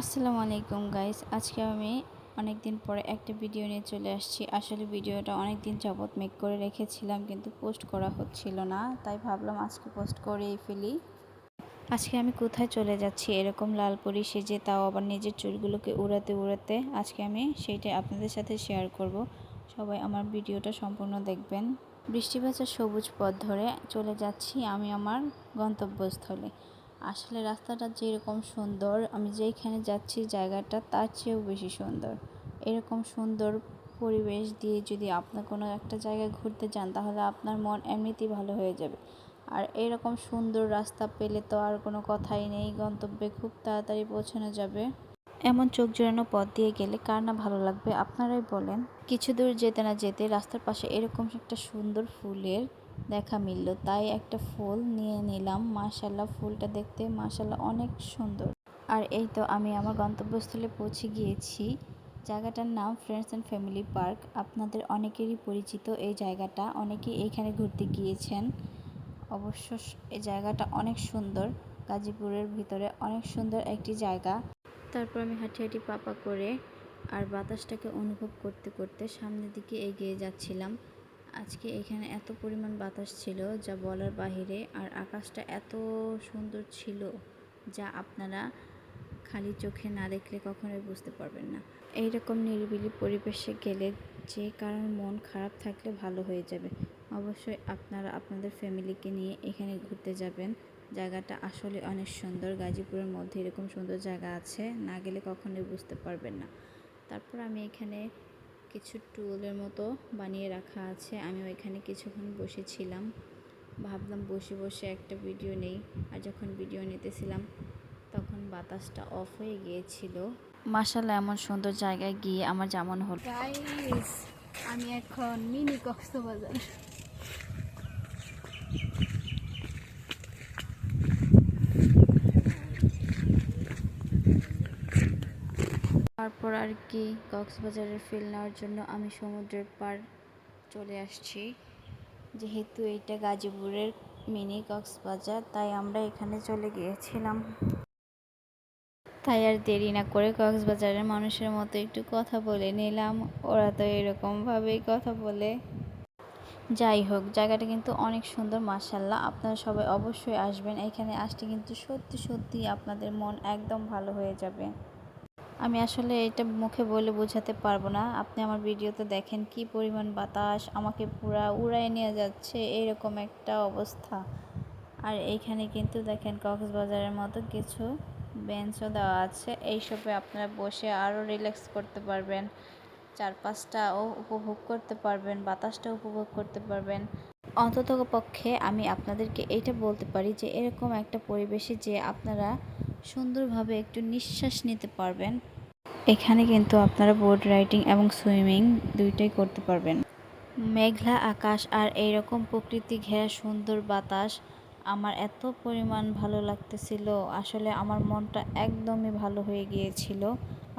আসসালামু আলাইকুম গাইস আজকে আমি অনেক দিন পরে একটা ভিডিও নিয়ে চলে আসছি। আসলে ভিডিওটা অনেক দিন যাবৎ মেক করে রেখেছিলাম, কিন্তু পোস্ট করা হচ্ছিল না। তাই ভাবলাম আজকে পোস্ট করেই ফেলি। আজকে আমি কোথায় চলে যাচ্ছি? এরকম লাল পরি সেজে তাও আবার নিজের চুলগুলোকে উড়াতে উড়াতে আজকে আমি সেইটাই আপনাদের সাথে শেয়ার করব। সবাই আমার ভিডিওটা সম্পূর্ণ দেখবেন। বৃষ্টি সবুজ পথ ধরে চলে যাচ্ছি আমি আমার গন্তব্যস্থলে। আসলে রাস্তাটা যেরকম সুন্দর, আমি যেইখানে যাচ্ছি জায়গাটা তার চেয়েও বেশি সুন্দর। এরকম সুন্দর পরিবেশ দিয়ে যদি আপনার কোনো একটা জায়গায় ঘুরতে যান, তাহলে আপনার মন এমনিতেই ভালো হয়ে যাবে। আর এরকম সুন্দর রাস্তা পেলে তো আর কোনো কথাই নেই, গন্তব্যে খুব তাড়াতাড়ি পৌঁছানো যাবে। এমন চোখ জোড়ানো পথ দিয়ে গেলে কার না ভালো লাগবে, আপনারাই বলেন। কিছু দূর যেতে না যেতে রাস্তার পাশে এরকম একটা সুন্দর ফুলের দেখা মিলল। তাই একটা ফুল নিয়ে নিলাম। মাশাল্লাহ ফুলটা দেখতে মাশাল্লাহ অনেক সুন্দর। আর এই তো আমি আমার গন্তব্যস্থলে পৌঁছে গিয়েছি। জায়গাটার নাম ফ্রেন্ডস অ্যান্ড ফ্যামিলি পার্ক। আপনাদের অনেকেরই পরিচিত এই জায়গাটা। অনেকেই এইখানে ঘুরতে গিয়েছেন। অবশ্য এই জায়গাটা অনেক সুন্দর। গাজীপুরের ভিতরে অনেক সুন্দর একটি জায়গা। তারপর আমি হাঁটি হাঁটি পাপা করে আর বাতাসটাকে অনুভব করতে করতে সামনের দিকে এগিয়ে যাচ্ছিলাম। আজকে এখানে এত পরিমাণ বাতাস ছিল যা বলার বাহিরে আর আকাশটা এত সুন্দর ছিল যা আপনারা খালি চোখে না দেখলে কখনোই বুঝতে পারবেন না। এইরকম নিরিবিলি পরিবেশে গেলে যে কারণ মন খারাপ থাকলে ভালো হয়ে যাবে। অবশ্যই আপনারা আপনাদের ফ্যামিলিকে নিয়ে এখানে ঘুরতে যাবেন। জায়গাটা আসলে অনেক সুন্দর। গাজীপুরের মধ্যে এরকম সুন্দর জায়গা আছে, না গেলে কখনোই বুঝতে পারবেন না। তারপর আমি এখানে কিছু টুলের মতো বানিয়ে রাখা আছে। আমি ওইখানে কিছুক্ষণ বসেছিলাম। ভাবলাম বসে বসে একটা ভিডিও নেই। আর যখন ভিডিও নিতেছিলাম তখন বাতাসটা অফ হয়ে গিয়েছিল। মাসাল্লাহ এমন সুন্দর জায়গায় গিয়ে আমার যেমন হল। আমি এখন মিনি কক্সবাজার তারপর আর কি কক্সবাজারের ফিল নেওয়ার জন্য আমি সমুদ্রের পার চলে আসছি। যেহেতু এইটা গাজীপুরের মিনি কক্সবাজার, তাই আমরা এখানে চলে গিয়েছিলাম। তাই আর দেরি না করে কক্সবাজারের মানুষের মতো একটু কথা বলে নিলাম। ওরা তো এরকমভাবেই কথা বলে। যাই হোক, জায়গাটা কিন্তু অনেক সুন্দর মাসাল্লাহ আপনারা সবাই অবশ্যই আসবেন। এখানে আসতে কিন্তু সত্যি সত্যি আপনাদের মন একদম ভালো হয়ে যাবে। আমি আসলে এটা মুখে বলে বোঝাতে পারব না। আপনি আমার ভিডিওতে দেখেন কি পরিমাণ বাতাস, আমাকে পুরা উড়ায় নিয়ে যাচ্ছে, এরকম একটা অবস্থা। আর এইখানে কিন্তু দেখেন কক্সবাজারের মতো কিছু বেঞ্চও দেওয়া আছে। এইসবে আপনারা বসে আরও রিল্যাক্স করতে পারবেন, চারপাশটাও উপভোগ করতে পারবেন বাতাসটা উপভোগ করতে পারবেন। অন্তত পক্ষে আমি আপনাদেরকে এইটা বলতে পারি যে, এরকম একটা পরিবেশে যে আপনারা সুন্দরভাবে একটু নিঃশ্বাস নিতে পারবেন। এখানে কিন্তু আপনারা বোট রাইডিং এবং সুইমিং দুইটাই করতে পারবেন। মেঘলা আকাশ আর এইরকম প্রকৃতি ঘেরা সুন্দর বাতাস আমার এত পরিমাণ ভালো লাগতেছিল। আসলে আমার মনটা একদমই ভালো হয়ে গিয়েছিল।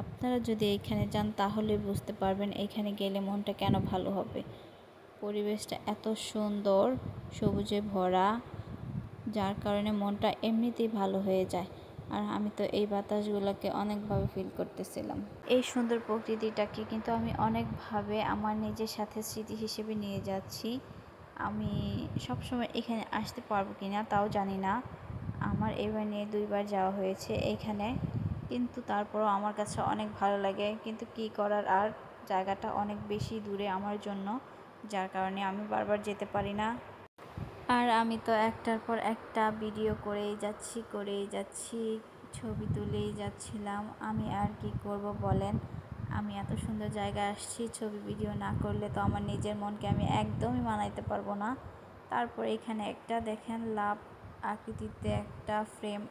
আপনারা যদি এইখানে যান তাহলে বুঝতে পারবেন এইখানে গেলে মনটা কেন ভালো হবে। পরিবেশটা এত সুন্দর, সবুজে ভরা, যার কারণে মনটা এমনিতেই ভালো হয়ে যায়। আর আমি তো এই বাতাসগুলোকে অনেকভাবে ফিল করতেছিলাম। এই সুন্দর প্রকৃতিটাকে কিন্তু আমি অনেকভাবে আমার নিজের সাথে স্মৃতি হিসেবে নিয়ে যাচ্ছি। আমি সবসময় এখানে আসতে পারব কি না তাও জানি না। আমার এবার নিয়ে দুইবার যাওয়া হয়েছে এইখানে কিন্তু তারপরও আমার কাছে অনেক ভালো লাগে। কিন্তু কি করার আর জায়গাটা অনেক বেশি দূরে আমার জন্য, যার কারণে আমি বারবার যেতে পারি না। আর আমি তো একটার পর একটা ভিডিও করেই যাচ্ছি করেই যাচ্ছি, ছবি তুলেই যাচ্ছিলাম। আমি আর কি করব বলেন? আমি এত সুন্দর জায়গায় আসছি, ছবি ভিডিও না করলে তো আমার নিজের মনকে আমি একদমই মানাইতে পারব না। তারপর এখানে একটা দেখেন, লাভ আকৃতিতে একটা ফ্রেম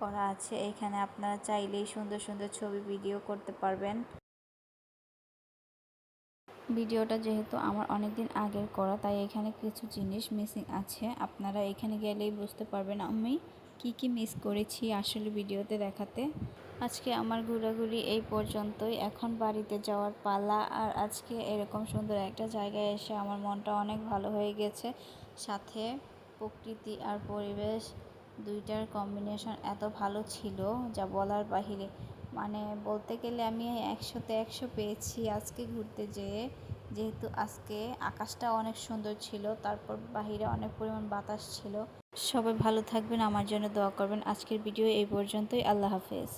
করা আছে। এখানে আপনারা চাইলেই সুন্দর সুন্দর ছবি ভিডিও করতে পারবেন। ভিডিওটা যেহেতু আমার অনেক দিন আগের করা, তাই এখানে কিছু জিনিস মিসিং আছে। আপনারা এখানে গেলেই বুঝতে পারবেন আমি কি কি মিস করেছি আসলে ভিডিওতে দেখাতে। আজকে আমার ঘোরাঘুরি এই পর্যন্তই। এখন বাড়িতে যাওয়ার পালা, আর আজকে এরকম সুন্দর একটা জায়গায় এসে আমার মনটা অনেক ভালো হয়ে গেছে। সাথে প্রকৃতি আর পরিবেশ দুইটার কম্বিনেশন এত ভালো ছিল, যা বলার বাহিরে। মানে বলতে গেলে আমি একশোতে একশো পেয়েছি আজকে ঘুরতে যেয়ে। যেহেতু আজকে আকাশটা অনেক সুন্দর ছিল, তারপর বাহিরে অনেক পরিমাণ বাতাস ছিল। সবাই ভালো থাকবেন, আমার জন্য দোয়া করবেন। আজকের ভিডিও এই পর্যন্তই। আল্লাহ হাফেজ।